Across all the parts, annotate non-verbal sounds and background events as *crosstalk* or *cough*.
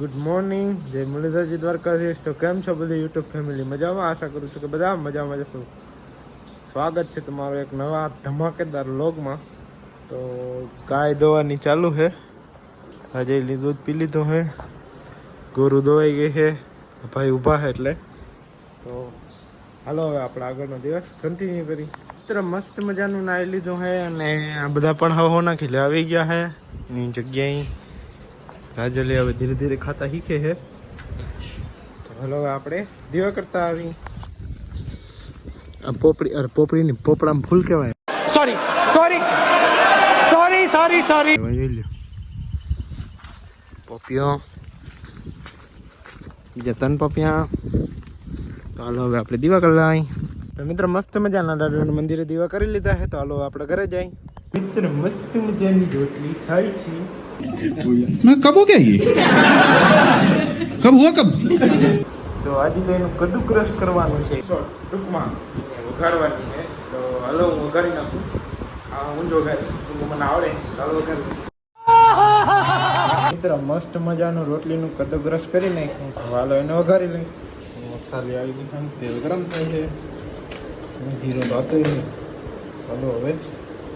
Good morning જય મુરલીધરજી દ્વારકાધીશ. તો કેમ છો બધી યુટ્યુબ ફેમિલી મજામાં? આશા કરું છું કે બધા મજામાં જશો સ્વાગત છે તમારું એક નવા ધમાકેદાર લોગમાં તો ગાય દોવાની ચાલુ છે. આજે દૂધ પી લીધું છે. ગોરુ દોવાઈ ગઈ છે. ભાઈ ઊભા છે એટલે. તો હાલો હવે આપણે આગળનો દિવસ કન્ટિન્યુ કરી. મિત્ર, મસ્ત મજાનું નાહી લીધું છે અને આ બધા પણ હવે નાખી આવી ગયા છે. એની જગ્યાએ રાજલે હવે ધીરે ધીરે ખાતા શીખે છે તો હાલો આપણે દીવા કરતા આવી. આ પોપડી અરે પોપડીની પોપડામાં ફૂલ કહેવાય. Sorry sorry sorry sorry sorry જોઈ લ્યો. પોપિયો બીજા ત્રણ પોપિયા તો હાલો હવે આપણે દીવા કરી લાવી તો મિત્ર મસ્ત મજાના દાદાના મંદિરે દીવા કરી લીધા છે. તો હાલો આપણે ઘરે જાય મિત્ર મસ્ત મજાની રોટલી થાય છે. ના કબો કે કબ હુઆ કબ? તો આજે તો એનું કદુ ક્રશ કરવાનું છે. ટૂંકમાં વઘારવાની છે. તો હલો હું વઘારી નાખું. આ ઊંધો વઘારી મને આવડે હલો વઘારી. મિત્ર મસ્ત મજાનું રોટલીનું કદુ ક્રશ કરી નાખ્યું. હાલો એને વઘારી લઈ. મસાલી આવી ગઈ તેલ ગરમ થાય છે. હું જીરો ભાતો હલો હવે જ.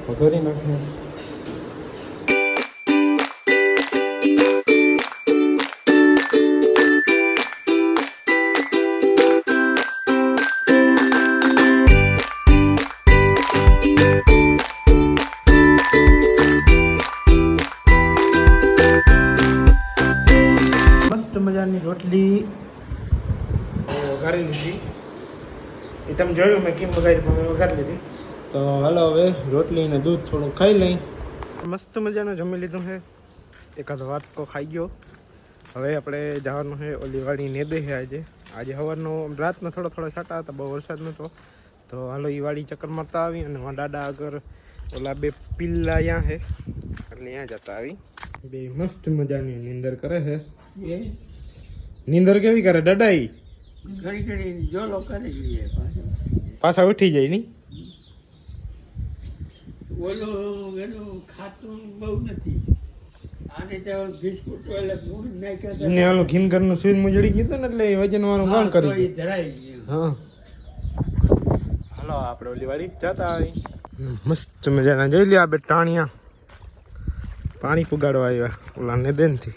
વઘારી મસ્ત મજાની રોટલી. વઘારી લીધી એ તમે જોયું મેં કેમ વઘારી પણ મેં વઘારી લીધી. તો હાલો હવે રોટલી ને દૂધ થોડું ખાઈ લઈ. મસ્ત મજાનું જમી લીધું છે એકાદ વાટકો ખાઈ ગયો. હવે આપણે જવાનું છે ઓલી વાડી નેદે છે આજે. આજે સવારનો રાતનો થોડો થોડો છાંટા હતા બહુ વરસાદ નહોતો. તો હાલો એ વાડી ચક્કર મારતા આવી અને મારા દાદા આગળ ઓલા બે પિલ્લા અહીંયા છે એટલે ત્યાં જતા આવી. બે મસ્ત મજાની નીંદર કરે છે નીંદર કેવી કરે કરી લઈએ પાછો. પાછા ઉઠી જાય ની ઓલું એનું ખાતું બહુ નથી. ને ઓલું ઘીનગરનું સુઈ મુજડી ગયું ને એટલે એ વજન વાળું કોણ તો ધરાઈ ગયું. હા. હાલો આપણે ઓલી વાળી જતા આવી મસ્ત મજાના. જોઈ લ્યો બે ટાણિયા. પાણી પુગાડવા આવ્યા ઓલા ને દેનથી.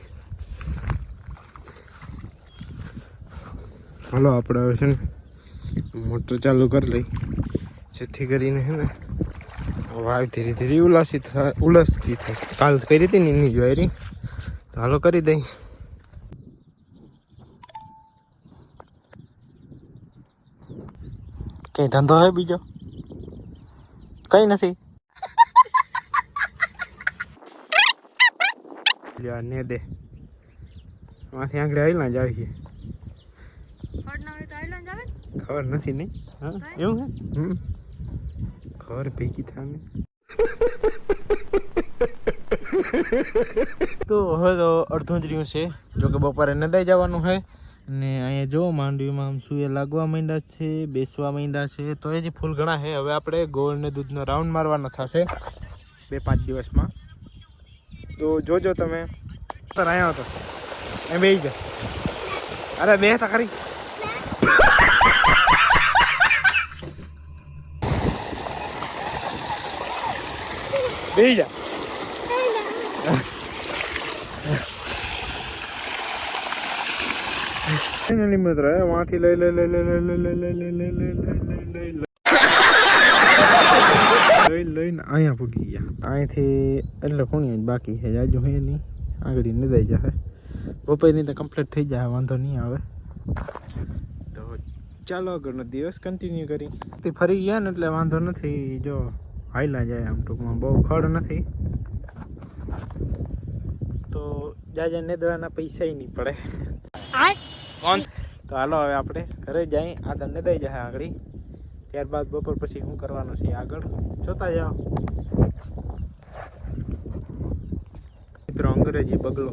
હાલો આપણે હવે છે ને મોટર ચાલુ કરી લઈ. જેથી કરીને છે ને વાવ ધીરે ધીરે ઉલાસી થાય ઉલસતી થાય. કાલ કરી હતી ને એની જ્વેરી તો હાલો કરી દઈ. કઈ ધંધો હે બીજો? કઈ નથી. ને દે. માંથી આંગળે આવેલા જ આવી ખબર નથી હા એવું હે? ખબર ભેગી થાને *laughs* તો હવે તો અડધું જ રહ્યું છે. જો કે બપોરે નદાઈ જવાનું છે. ને અહીંયા જો માંડવીમાં આમ સુએ લાગવા માંડ્યા છે, બેસવા માંડ્યા છે. તો એ જે ફૂલ ઘણા છે. હવે આપણે ગોળ ને દૂધનો રાઉન્ડ મારવાનો થશે. બે પાંચ દિવસમાં. તો જોજો તમે. સર અહીંયા હતો. એ બે જા. અરે બે તા ખરી. બે જા ફાઇનલી મિત્ર વાંથી લઈ લઈ લઈ લઈ લઈ લઈ લઈ લઈ લઈ લઈ લઈ લઈ લઈ લઈ લઈ લઈને અહીંયા પૂગી ગયા અહીંથી એટલે ખૂણી બાકી છે જાજુ હે નહીં આગળ નદાઈ જશે બપોરની તો કમ્પ્લીટ થઈ જાય વાંધો નહીં આવે તો ચાલો આગળનો દિવસ કન્ટિન્યુ કરી ફરી ગયા ને એટલે વાંધો નથી જો હાઈલા જાય આમ ટૂંકમાં. બહુ ખડ નથી. તો જાજા નેદવાના પૈસા નહીં પડે. કોણ? તો હાલો હવે આપણે ઘરે જઈ આગળ નેદાઈ દઈ જાય આગળ. ત્યારબાદ બપોર પછી શું કરવાનું છે આગળ? જોતા જાઓ. મિત્રો અંગ્રેજી બગલો.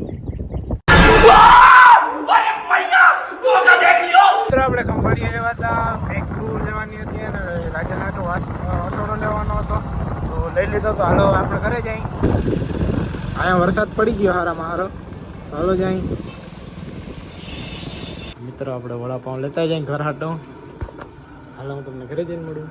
મિત્રો આપણે ખંભાળી આવ્યા હતા. મેઘપુર લેવાની અસોડો લેવાનો હતો. તો લઈ લીધો તો હાલો આપણે ઘરે જઈ અહીંયા વરસાદ પડી ગયો હારામાં હારો. હાલો જાય મિત્રો, આપણે વડાપાઉં લેતા જાય ઘર હાટો. હાલો, હું તમને ઘરે જઈને મળ્યું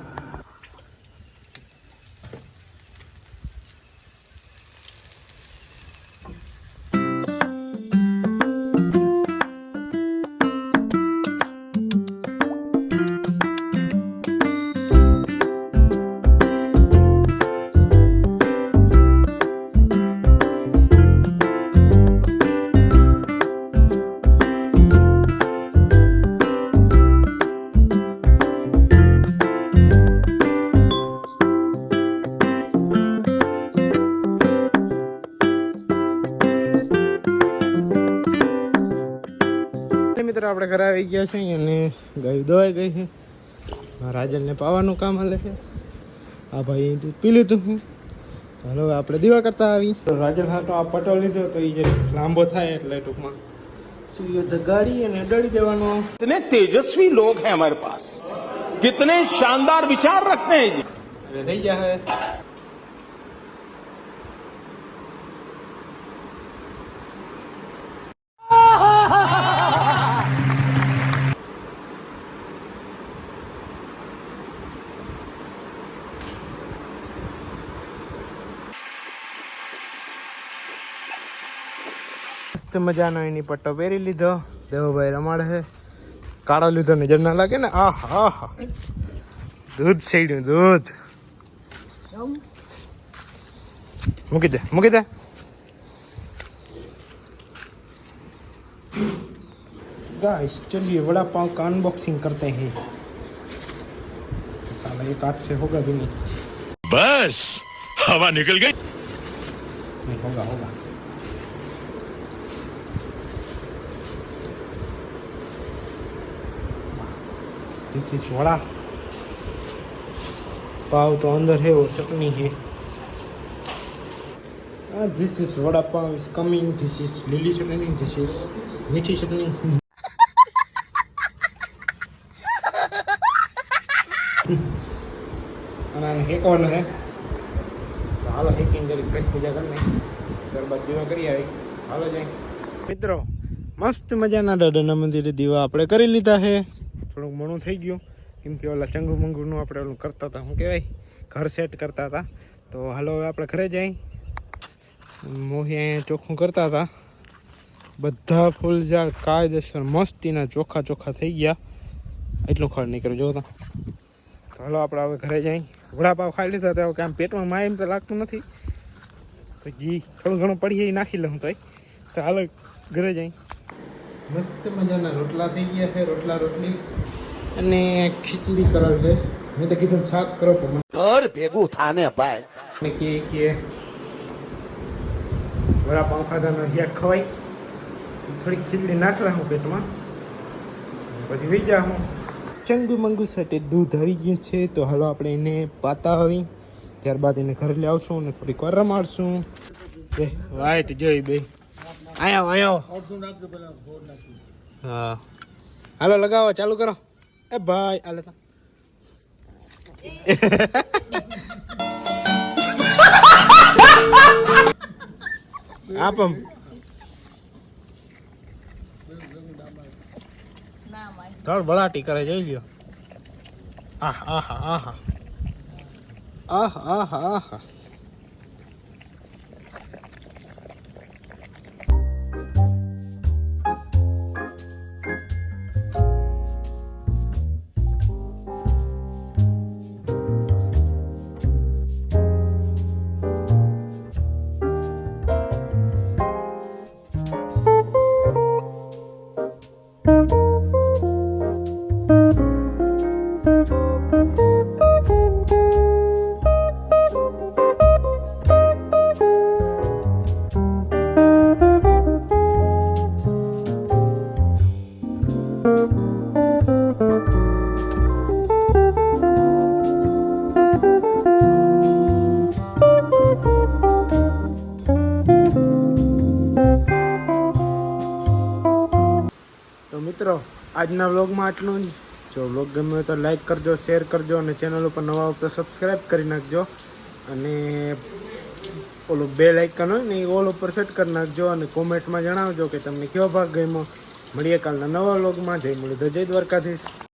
મિત્રો આપણે ઘરે આવી ગયા છે અને ગયું દવાઈ ગઈ છે. રાજનને પાવાનું કામ હાલે છે. આ ભાઈ દૂધ પી લીધું હું ચાલો આપણે દીવા કરતા આવી રાજન હાટો આ પટો લીધો તો એ જે લાંબો થાય એટલે ટૂંકમાં. સૂર્ય ગાડી અને અડાડી દેવાનો. તને તેજસ્વી લોક હે અમારે પાસ કિતને શાનદાર વિચાર રખતે હે જી રહી ગયા હે મસ્ત મજાનો એની પટ્ટો પહેરી લીધો દેવભાઈ રમાડે છે કાળો લીધો નજર ના લાગે ને આ હા હા દૂધ શેડ્યું દૂધ મૂકી દે મૂકી દે गाइस चलिए वड़ा पाव का अनबॉक्सिंग करते हैं साला एक हाथ से होगा भी नहीं बस हवा निकल गई नहीं होगा होगा ધીસ ઇઝ વડા પાવ તો અંદર હે, ઓર ચટણી હે. This is vada pav is coming this is લીલી ચટણી ધીસ ઇઝ મીઠી ચટણી. અને આને હેકવાનું હે. હાલો, હેકીને જરી કંઈક પૂજા કરી ત્યારબાદ દીવા કરી આવી. હાલો, જાય. મિત્રો, મસ્ત મજાના દાદાના મંદિરે દીવા આપણે કરી લીધા હે. થોડુંક મણું થઈ ગયું. કેમ કે ઓલા ચંગુ મંગુનું આપણે ઓલું કરતા હતા, શું કહેવાય? ઘર સેટ કરતા હતા. તો હાલો હવે આપણે ઘરે જઈ. મોહી અહીંયા ચોખ્ખું કરતા હતા. બધા ફૂલ ઝાડ કાયદેસર મસ્તીના ચોખ્ખા ચોખ્ખા થઈ ગયા. એટલું ખડ કર્યું જોતા તો. હાલો આપણે હવે ઘરે જઈ. વડાપાવ ખાઈ લીધા તો કામ પેટમાં માય તો લાગતું નથી. તો ઘી થોડું ઘણું પડીએ એ નાખી લઉં તો હાલો ઘરે જઈ. મસ્ત મજાના રોટલા થઈ ગયા છે રોટલા રોટલી. અને ખીચડી કરલ છે. મેં તો કીધું શાક કરો પણ ઘર ભેગું થાને ભાઈ. અને કે કે વડાપાઉં ખાધાનો હિયા ખવાય. થોડી ખીચડી નાખલા હું પેટમાં. પછી વહી જા હું. ચંગુ મંગુ સાથે દૂધ આવી ગયું છે તો હાલો આપણે એને પાતા આવી ત્યારબાદ એને ઘરે લાવશું અને થોડીક વાર રમાડશું. વાઈટ જોઈ બે. આયો આયો. હા. હાલો, લગાવો, ચાલુ કરો. એ ભાઈ, આ તા. આપમ ત્રણ બળાટી કરે, જોઈ લ્યો. આહ આહ આહ. આહ આહ આહ. મિત્રો, આજના વ્લોગમાં આટલું જ. જો વ્લોગ ગમ્યો હોય તો લાઈક કરજો શેર કરજો અને ચેનલ ઉપર નવા હોય તો સબસ્ક્રાઈબ કરી નાખજો. અને ઓલું બે લાઇકન હોય ને એ ઓલ ઉપર સેટ કરી નાખજો અને કોમેન્ટમાં જણાવજો કે તમને કયો ભાગ ગમ્યો. મળીએ કાલના નવા વ્લોગમાં. જય મુરલીધર જય દ્વારકાધીશ.